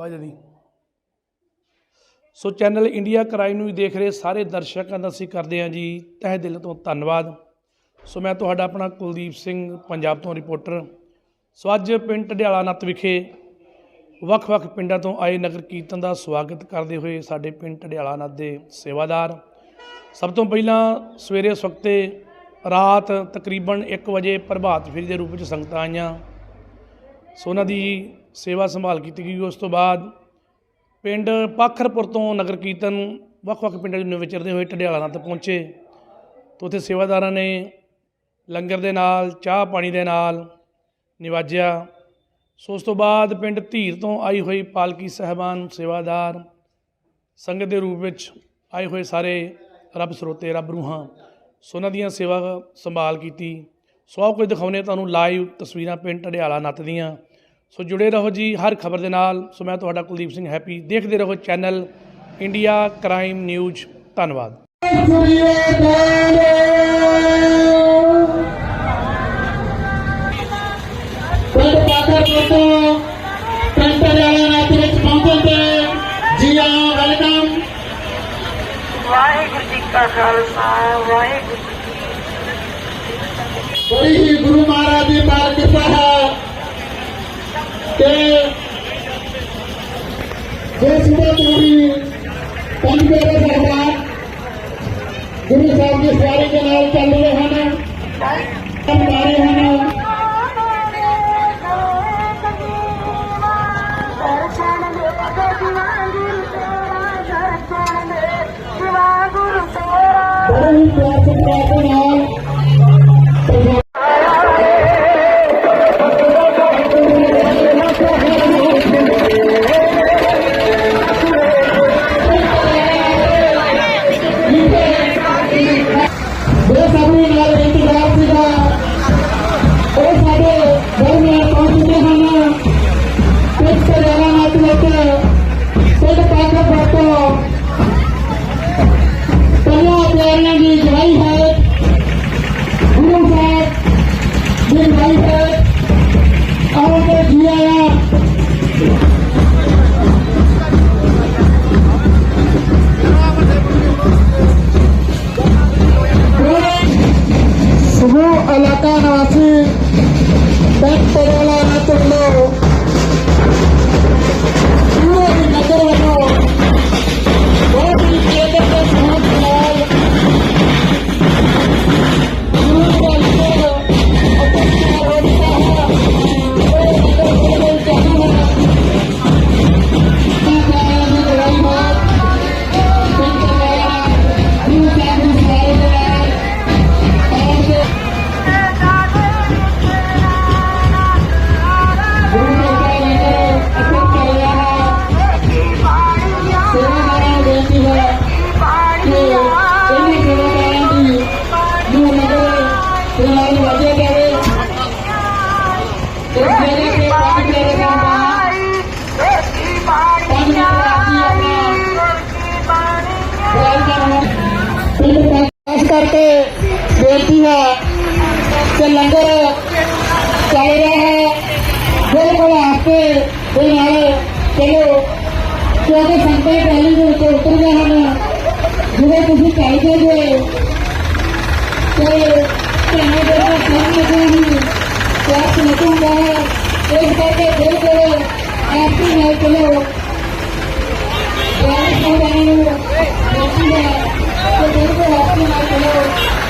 ਆਵਾਜ਼ ਦੀ so channel India crime ਨੂੰ ਦੇਖ ਰਹੇ ਸਾਰੇ ਦਰਸ਼ਕਾਂ ਦਾ ਅਸੀਂ ਕਰਦੇ ਹਾਂ ਜੀ ਤਹਿ ਦਿਲ ਤੋਂ ਧੰਨਵਾਦ। ਸੋ ਮੈਂ ਤੁਹਾਡਾ ਆਪਣਾ ਕੁਲਦੀਪ ਸਿੰਘ, ਪੰਜਾਬ ਤੋਂ ਰਿਪੋਰਟਰ। ਸੋ ਅੱਜ ਪਿੰਡ ਢਡਿਆਲਾ ਨੱਤ ਵਿਖੇ ਵੱਖ-ਵੱਖ ਪਿੰਡਾਂ ਤੋਂ ਆਏ ਨਗਰ ਕੀਰਤਨ ਦਾ ਸਵਾਗਤ ਕਰਦੇ ਹੋਏ ਸਾਡੇ ਪਿੰਡ ਢਡਿਆਲਾ ਨੱਤ ਦੇ ਸੇਵਾਦਾਰ। ਸਭ ਤੋਂ ਪਹਿਲਾਂ ਸਵੇਰੇ ਉਸ ਰਾਤ ਤਕਰੀਬਨ 1 ਵਜੇ ਪ੍ਰਭਾਤ ਫੇਰੀ ਦੇ ਰੂਪ ਵਿੱਚ ਸੰਗਤਾਂ ਆਈਆਂ। ਸੋ ਉਹਨਾਂ ਦੀ ਸੇਵਾ ਸੰਭਾਲ ਕੀਤੀ ਗਈ। ਉਸ ਤੋਂ ਬਾਅਦ ਪਿੰਡ ਪਾਖਰਪੁਰ ਤੋਂ ਨਗਰ ਕੀਰਤਨ ਵੱਖ-ਵੱਖ ਪਿੰਡਾਂ ਨੂੰ ਵਿਚਰਦੇ ਹੋਏ ਟਡਿਆਲਾ ਨਾਲ ਤੱਕ ਪਹੁੰਚੇ। ਤੇ ਉੱਥੇ ਸੇਵਾਦਾਰਾਂ ਨੇ ਲੰਗਰ ਦੇ ਨਾਲ, ਚਾਹ ਪਾਣੀ ਦੇ ਨਾਲ ਨਿਵਾਜਿਆ। ਸੋ ਉਸ ਤੋਂ ਬਾਅਦ ਪਿੰਡ ਧੀਰ ਤੋਂ ਆਈ ਹੋਈ ਪਾਲਕੀ ਸਹਿਬਾਨ ਸੇਵਾਦਾਰ ਸੰਗਤ ਦੇ ਰੂਪ ਵਿੱਚ ਆਏ ਹੋਏ ਸਾਰੇ ਰੱਬ ਸਰੋਤੇ, ਰੱਬ ਰੂਹਾਂ, ਸੋ ਉਹਨਾਂ ਦੀਆਂ ਸੇਵਾ ਸੰਭਾਲ ਕੀਤੀ। ਸੋ ਆਓ ਕੁਝ ਦਿਖਾਉਂਦੇ ਤੁਹਾਨੂੰ ਲਾਈਵ ਤਸਵੀਰਾਂ ਪਿੰਡ ਢਡਿਆਲਾ ਨੱਤ ਦੀਆਂ। ਸੋ ਜੁੜੇ ਰਹੋ ਜੀ ਹਰ ਖਬਰ ਦੇ ਨਾਲ ਸੋ ਮੈਂ ਤੁਹਾਡਾ ਕੁਲਦੀਪ ਸਿੰਘ ਹੈਪੀ ਦੇਖਦੇ ਰਹੋ ਚੈਨਲ ਇੰਡੀਆ ਕ੍ਰਾਈਮ ਨਿਊਜ਼ ਧੰਨਵਾਦ ਪਿੰਡ ਪਾਖਰਪੁਰ ਤੋਂ ਪਿੰਡ ਵਾਲਿਆਂ ਨਾਲ ਵਿੱਚ ਪਹੁੰਚਣ ਤੇ ਜੀ ਆਇਆਂ ਵੈਲਕਮ ਵਾਹਿਗੁਰੂ ਜੀ ਕਾ ਖਾਲਸਾ ਵਾਹਿਗੁਰੂ ਜੀ ਬੜੀ ਹੀ ਗੁਰੂ ਮਹਾਰਾਜ ਦੀ ਪਾਰ ਕਿਰਪਾ ਹੈ ਕਿ ਜੇ ਸੁਬਹ ਪੂਰੀ ਪੰਜ ਮੇਰੇ ਸਰਦਾਰ ਗੁਰੂ ਸਾਹਿਬ ਦੀ ਸਵਾਰੀ ਦੇ ਨਾਲ ਚੱਲ ਰਹੇ ਹਨ। ਰਹੇ ਹਨ। ਬੜੇ ਹੀ ਪਿਆਰ ਸਤਿਕਾਰ ਦੇ ਨਾਲ ਪ੍ਰਕਾਸ਼ ਕਰਕੇ ਬੇਨਤੀ ਹੈ ਕਿ ਲੰਗਰ ਚੱਲ ਰਿਹਾ ਹੈ ਬਿਲਕੁਲ ਆਪੇ ਦੇ ਨਾਲ ਚਲੋ ਕਿਉਂਕਿ ਸੰਤਾਂ ਪਹਿਲੀ ਦੇ ਉੱਤੇ ਉਤਰ ਗਏ ਹਨ ਜਿਵੇਂ ਤੁਸੀਂ ਚਾਹੀਦੇ ਜੇ ਕਿ ਤੁਹਾਨੂੰ ਜਿਹੜਾ ਕੰਮ ਲੱਗੇਗੀ ਪ੍ਰਾਪਤ ਨਿਕਲਦਾ ਹੈ ਇਸ ਕਰਕੇ ਬਿਲਕੁਲ ਆਪੇ ਨਾਲ ਚਲੋ ਯਾਰ ਸੋਹਣੇ ਨੂੰ ਬੇਨਤੀ ਹੈ ਕਿ ਬਿਲਕੁਲ ਆਪੇ ਨਾਲ ਚਲੋ ਪ੍ਰਭ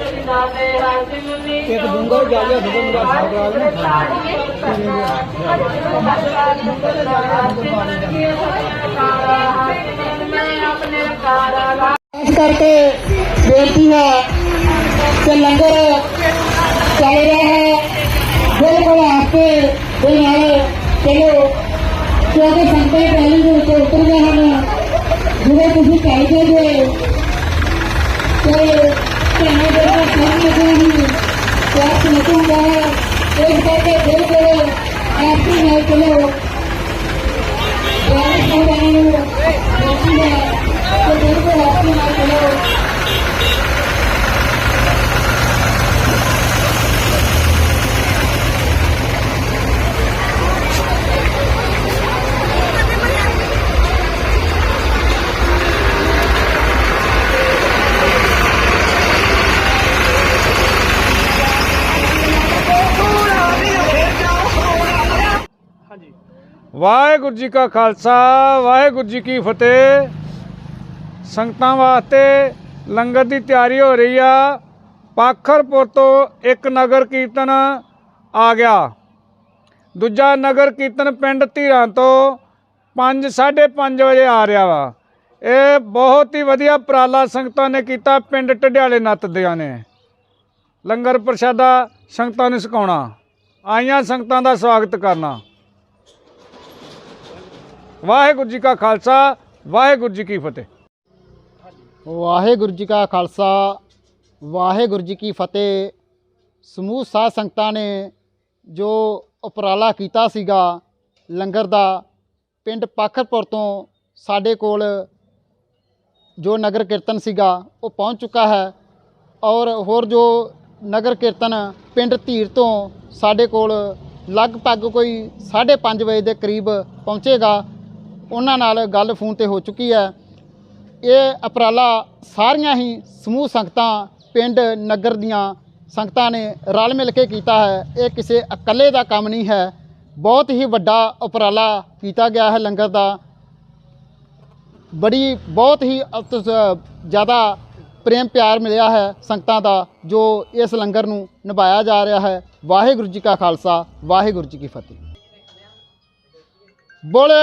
एक करके बेनती है कि लंगर चल रहा है। बिल्कुल आपके कोई आए चलो। क्योंकि संकट पहले जो उतर गए हमें जिन्हें किसी कहते हुए ਜਿਹੜਾ ਕੰਮ ਲੱਗੇ ਹੀ ਸਿਆਸਤ ਨਿਕਲਦਾ ਹੈ ਇਸ ਕਰਕੇ ਬਿਲਕੁਲ ਆਪੇ ਨਾਲ ਚਲੋ ਵਾਹਿਗੁਰੂ ਜੀ ਕਾ ਖਾਲਸਾ, ਵਾਹਿਗੁਰੂ ਜੀ ਕੀ ਫਤਿਹ। ਸੰਗਤਾਂ ਵਾਸਤੇ ਲੰਗਰ ਦੀ ਤਿਆਰੀ ਹੋ ਰਹੀ ਆ। ਪਾਖਰਪੁਰ ਤੋਂ ਇੱਕ ਨਗਰ ਕੀਰਤਨ ਆ ਗਿਆ। ਦੂਜਾ ਨਗਰ ਕੀਰਤਨ ਪਿੰਡ ਧੀਰਾਂ ਤੋਂ 5 5:30 ਵਜੇ ਆ ਰਿਹਾ ਵਾ। ਇਹ ਬਹੁਤ ਹੀ ਵਧੀਆ ਉਪਰਾਲਾ ਸੰਗਤਾਂ ਨੇ ਕੀਤਾ ਪਿੰਡ ਢਡਿਆਲੇ ਨੱਤ ਦਿਆਂ ਨੇ। ਲੰਗਰ ਪ੍ਰਸ਼ਾਦਾ ਸੰਗਤਾਂ ਨੂੰ ਛਕਾਉਣਾ। ਆਈਆਂ ਸੰਗਤਾਂ ਦਾ ਸਵਾਗਤ ਕਰਨਾ। ਵਾਹਿਗੁਰੂ ਜੀ ਕਾ ਖਾਲਸਾ, ਵਾਹਿਗੁਰੂ ਜੀ ਕੀ ਫਤਿਹ। ਵਾਹਿਗੁਰੂ ਜੀ ਕਾ ਖਾਲਸਾ, ਵਾਹਿਗੁਰੂ ਜੀ ਕੀ ਫਤਿਹ। ਸਮੂਹ ਸਾਧ ਸੰਗਤਾਂ ਨੇ ਜੋ ਉਪਰਾਲਾ ਕੀਤਾ ਸੀਗਾ ਲੰਗਰ ਦਾ, ਪਿੰਡ ਪਾਖਰਪੁਰ ਤੋਂ ਸਾਡੇ ਕੋਲ ਜੋ ਨਗਰ ਕੀਰਤਨ ਸੀਗਾ, ਉਹ ਪਹੁੰਚ ਚੁੱਕਾ ਹੈ। ਔਰ ਹੋਰ ਜੋ ਨਗਰ ਕੀਰਤਨ ਪਿੰਡ ਧੀਰ ਤੋਂ ਸਾਡੇ ਕੋਲ ਲਗਭਗ ਕੋਈ 5:30 ਵਜੇ ਦੇ ਕਰੀਬ ਪਹੁੰਚੇਗਾ ਉਹਨਾਂ ਨਾਲ ਗੱਲ ਫੋਨ ਤੇ ਹੋ ਚੁੱਕੀ ਹੈ। ਇਹ ਉਪਰਾਲਾ ਸਾਰੀਆਂ ਹੀ ਸਮੂਹ ਸੰਗਤਾਂ, ਪਿੰਡ, ਨਗਰ ਦੀਆਂ ਸੰਗਤਾਂ ਨੇ ਰਲ ਮਿਲ ਕੇ ਕੀਤਾ ਹੈ। ਇਹ ਕਿਸੇ ਇਕੱਲੇ ਦਾ ਕੰਮ ਨਹੀਂ ਹੈ। ਬਹੁਤ ਹੀ ਵੱਡਾ ਉਪਰਾਲਾ ਕੀਤਾ ਗਿਆ ਹੈ ਲੰਗਰ ਦਾ। ਬੜੀ, ਬਹੁਤ ਹੀ ਜ਼ਿਆਦਾ ਪ੍ਰੇਮ ਪਿਆਰ ਮਿਲਿਆ ਹੈ ਸੰਗਤਾਂ ਦਾ, ਜੋ ਇਸ ਲੰਗਰ ਨੂੰ ਨਿਭਾਇਆ ਜਾ ਰਿਹਾ ਹੈ। ਵਾਹਿਗੁਰੂ ਜੀ ਕਾ ਖਾਲਸਾ, ਵਾਹਿਗੁਰੂ ਜੀ ਕੀ ਫਤਿਹ। ਬੋਲੇ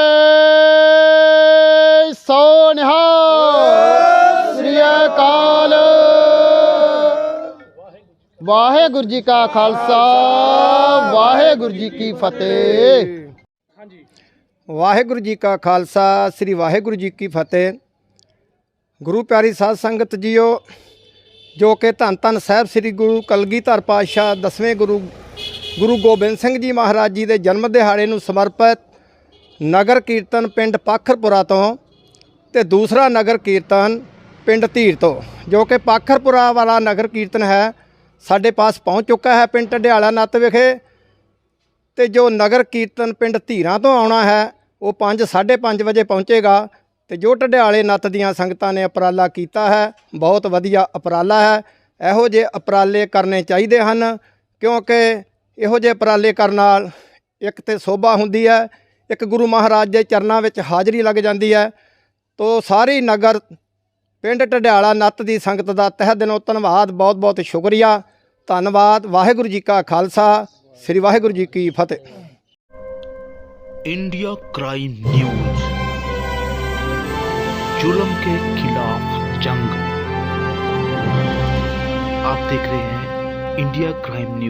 ਸੋ ਨਿਹਾਲ। ਸ੍ਰੀ ਅਕਾਲ। ਵਾਹਿਗੁਰੂ ਜੀ ਕਾ ਖਾਲਸਾ ਵਾਹਿਗੁਰੂ ਜੀ ਕੀ ਫਤਿਹ। ਵਾਹਿਗੁਰੂ ਜੀ ਕਾ ਖਾਲਸਾ ਸ੍ਰੀ ਵਾਹਿਗੁਰੂ ਜੀ ਕੀ ਫਤਿਹ। ਗੁਰੂ ਪਿਆਰੀ ਸਾਧ ਸੰਗਤ ਜੀਓ ਜੋ ਕਿ ਧੰਨ ਧੰਨ ਸਾਹਿਬ ਸ੍ਰੀ ਗੁਰੂ ਕਲਗੀਧਰ ਪਾਤਸ਼ਾਹ ਦਸਵੇਂ ਗੁਰੂ ਗੁਰੂ ਗੋਬਿੰਦ ਸਿੰਘ ਜੀ ਮਹਾਰਾਜ ਜੀ ਦੇ ਜਨਮ ਦਿਹਾੜੇ ਨੂੰ ਸਮਰਪਿਤ ਨਗਰ ਕੀਰਤਨ ਪਿੰਡ ਪਾਖਰਪੁਰਾ ਤੋਂ ਤੇ ਦੂਸਰਾ ਨਗਰ ਕੀਰਤਨ ਪਿੰਡ ਧੀਰ ਤੋਂ, ਜੋ ਕਿ ਪਾਖਰਪੁਰਾ ਵਾਲਾ ਨਗਰ ਕੀਰਤਨ ਹੈ, ਸਾਡੇ ਪਾਸ ਪਹੁੰਚ ਚੁੱਕਾ ਹੈ ਪਿੰਡ ਢਡਿਆਲਾ ਨੱਤ ਵਿਖੇ। ਤੇ ਜੋ ਨਗਰ ਕੀਰਤਨ ਪਿੰਡ ਧੀਰਾਂ ਤੋਂ ਆਉਣਾ ਹੈ, ਉਹ 5 5:30 ਵਜੇ ਪਹੁੰਚੇਗਾ। ਤੇ ਜੋ ਢਡਿਆਲੇ ਨੱਤ ਦੀਆਂ ਸੰਗਤਾਂ ਨੇ ਉਪਰਾਲਾ ਕੀਤਾ ਹੈ, ਬਹੁਤ ਵਧੀਆ ਉਪਰਾਲਾ ਹੈ। ਇਹੋ ਜਿਹੇ ਉਪਰਾਲੇ ਕਰਨੇ ਚਾਹੀਦੇ ਹਨ, ਕਿਉਂਕਿ ਇਹੋ ਜਿਹੇ ਉਪਰਾਲੇ ਕਰਨ ਨਾਲ ਇੱਕ ਤੇ ਸੋਭਾ ਹੁੰਦੀ ਹੈ ਇੱਕ ਗੁਰੂ ਮਹਾਰਾਜ ਦੇ ਚਰਨਾਂ ਵਿੱਚ ਹਾਜ਼ਰੀ ਲੱਗ ਜਾਂਦੀ ਹੈ ਤੋ ਸਾਰੀ ਨਗਰ ਪਿੰਡ ਢਡਿਆਲਾ ਨੱਤ ਦੀ ਸੰਗਤ ਦਾ ਤਹਿ ਦਿਲੋਂ ਧੰਨਵਾਦ ਬਹੁਤ ਬਹੁਤ ਸ਼ੁਕਰੀਆ ਧੰਨਵਾਦ ਵਾਹਿਗੁਰੂ ਜੀ ਕਾ ਖਾਲਸਾ ਸ੍ਰੀ ਵਾਹਿਗੁਰੂ ਜੀ ਕੀ ਫਤਿਹ इंडिया क्राइम न्यूज जुल्म के खिलाफ जंग आप देख रहे हैं इंडिया क्राइम न्यूज